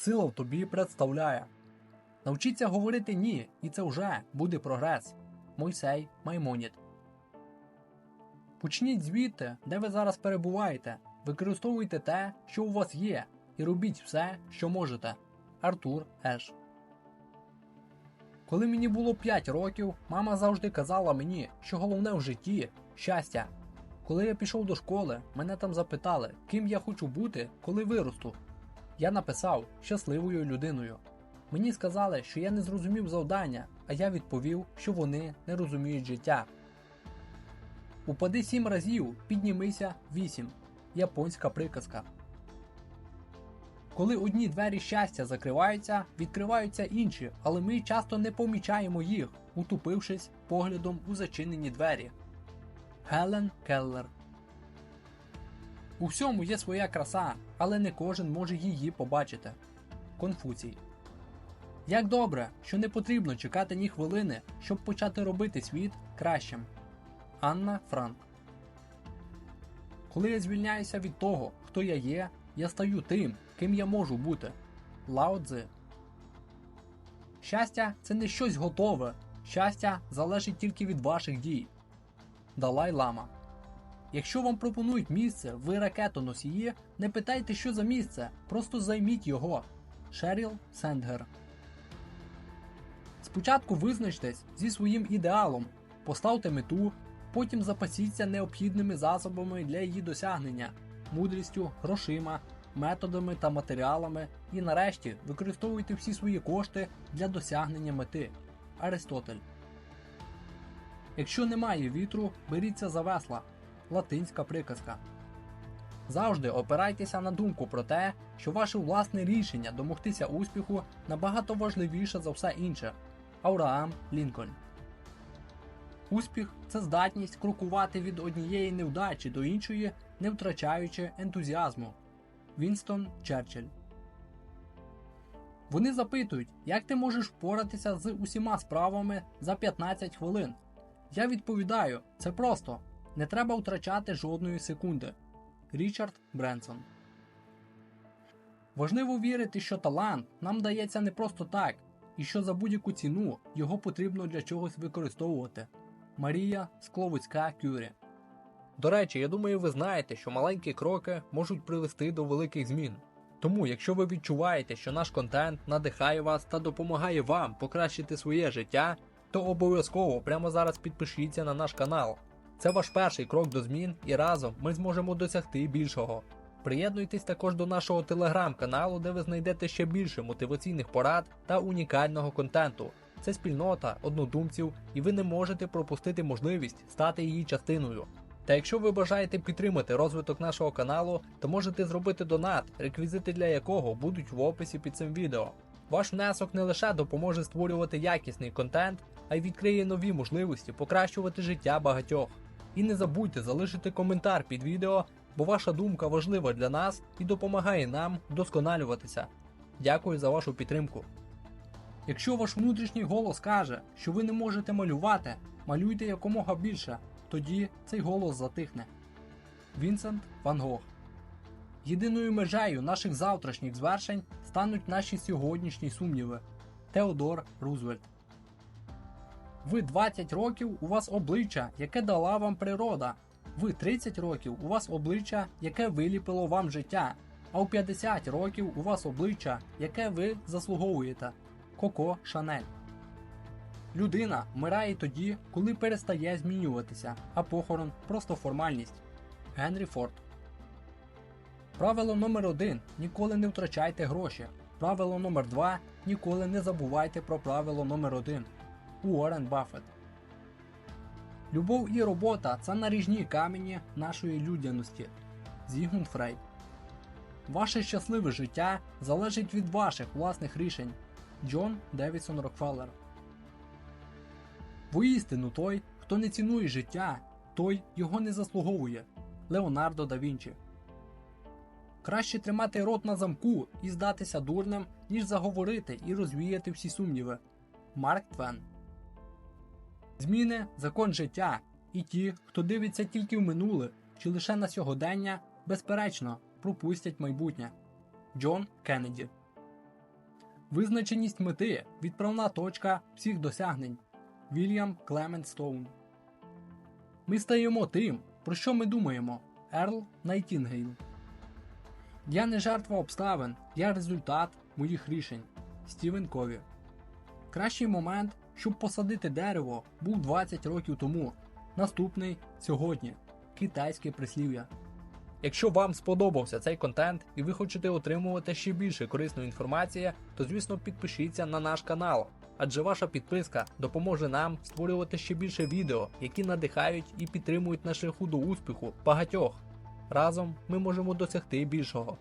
сила в тобі представляє. Навчіться говорити ні, і це вже буде прогрес. Мойсей Маймоніт. Почніть звідти, де ви зараз перебуваєте. Використовуйте те, що у вас є, і робіть все, що можете. Артур Еш. Коли мені було 5 років, мама завжди казала мені, що головне в житті щастя. Коли я пішов до школи, мене там запитали, ким я хочу бути, коли виросту. Я написав щасливою людиною. Мені сказали, що я не зрозумів завдання, а я відповів, що вони не розуміють життя. Упади сім разів, піднімися вісім. Японська приказка. Коли одні двері щастя закриваються, відкриваються інші, але ми часто не помічаємо їх, утупившись поглядом у зачинені двері. Гелен Келлер У всьому є своя краса, але не кожен може її побачити. Конфуцій Як добре, що не потрібно чекати ні хвилини, щоб почати робити світ кращим. Анна Франк Коли я звільняюся від того, хто я є, я стаю тим, ким я можу бути. Лао Цзи. Щастя це не щось готове. Щастя залежить тільки від ваших дій. Далай Лама. Якщо вам пропонують місце, ви ракетоносії, не питайте, що за місце, просто займіть його. Шеріл Сендгер. Спочатку визначтесь зі своїм ідеалом, поставте мету, потім запасіться необхідними засобами для її досягнення, мудрістю, грошима, методами та матеріалами, і нарешті використовуйте всі свої кошти для досягнення мети. Аристотель. Якщо немає вітру, беріться за весла. Латинська приказка. Завжди опирайтеся на думку про те, що ваше власне рішення домогтися успіху набагато важливіше за все інше. Авраам Лінкольн. Успіх це здатність крокувати від однієї невдачі до іншої, не втрачаючи ентузіазму. Вінстон Черчилль. Вони запитують, як ти можеш впоратися з усіма справами за 15 хвилин. Я відповідаю, це просто. Не треба втрачати жодної секунди. Річард Бренсон. Важливо вірити, що талант нам дається не просто так, і що за будь-яку ціну його потрібно для чогось використовувати. Марія Скловицька Кюрі. До речі, я думаю, ви знаєте, що маленькі кроки можуть привести до великих змін. Тому, якщо ви відчуваєте, що наш контент надихає вас та допомагає вам покращити своє життя, то обов'язково прямо зараз підпишіться на наш канал. Це ваш перший крок до змін, і разом ми зможемо досягти більшого. Приєднуйтесь також до нашого телеграм-каналу, де ви знайдете ще більше мотиваційних порад та унікального контенту. Це спільнота однодумців, і ви не можете пропустити можливість стати її частиною. Та якщо ви бажаєте підтримати розвиток нашого каналу, то можете зробити донат, реквізити для якого будуть в описі під цим відео. Ваш внесок не лише допоможе створювати якісний контент, а й відкриє нові можливості покращувати життя багатьох. І не забудьте залишити коментар під відео, бо ваша думка важлива для нас і допомагає нам вдосконалюватися. Дякую за вашу підтримку. Якщо ваш внутрішній голос каже, що ви не можете малювати, малюйте якомога більше, тоді цей голос затихне. Вінсент Ван Гог Єдиною межею наших завтрашніх звершень стануть наші сьогоднішні сумніви. Теодор Рузвельт ви 20 років у вас обличчя, яке дала вам природа. Ви 30 років у вас обличчя, яке виліпило вам життя. А у 50 років у вас обличчя, яке ви заслуговуєте. Коко Шанель. Людина вмирає тоді, коли перестає змінюватися, а похорон просто формальність. Генрі Форд. Правило номер 1 Ніколи не втрачайте гроші. Правило номер 2 Ніколи не забувайте про правило номер 1 Уоррен Баффет. Любов і робота це наріжні камені нашої людяності. Зігмунд Фрейд. Ваше щасливе життя залежить від ваших власних рішень. Джон Девідсон Рокфеллер. Воістину той, хто не цінує життя, той його не заслуговує. Леонардо да Вінчі. Краще тримати рот на замку і здатися дурним, ніж заговорити і розвіяти всі сумніви. Марк Твен. Зміни закон життя, і ті, хто дивиться тільки в минуле чи лише на сьогодення, безперечно, пропустять майбутнє. Джон Кеннеді Визначеність мети відправна точка всіх досягнень. Вільям Клемент Стоун. Ми стаємо тим, про що ми думаємо. Ерл Найтінгейл. Я не жертва обставин, я результат моїх рішень. Стівен Кові. Кращий момент, щоб посадити дерево, був 20 років тому. Наступний сьогодні. Китайське прислів'я. Якщо вам сподобався цей контент і ви хочете отримувати ще більше корисної інформації, то звісно підпишіться на наш канал, адже ваша підписка допоможе нам створювати ще більше відео, які надихають і підтримують на шляху до успіху багатьох. Разом ми можемо досягти більшого.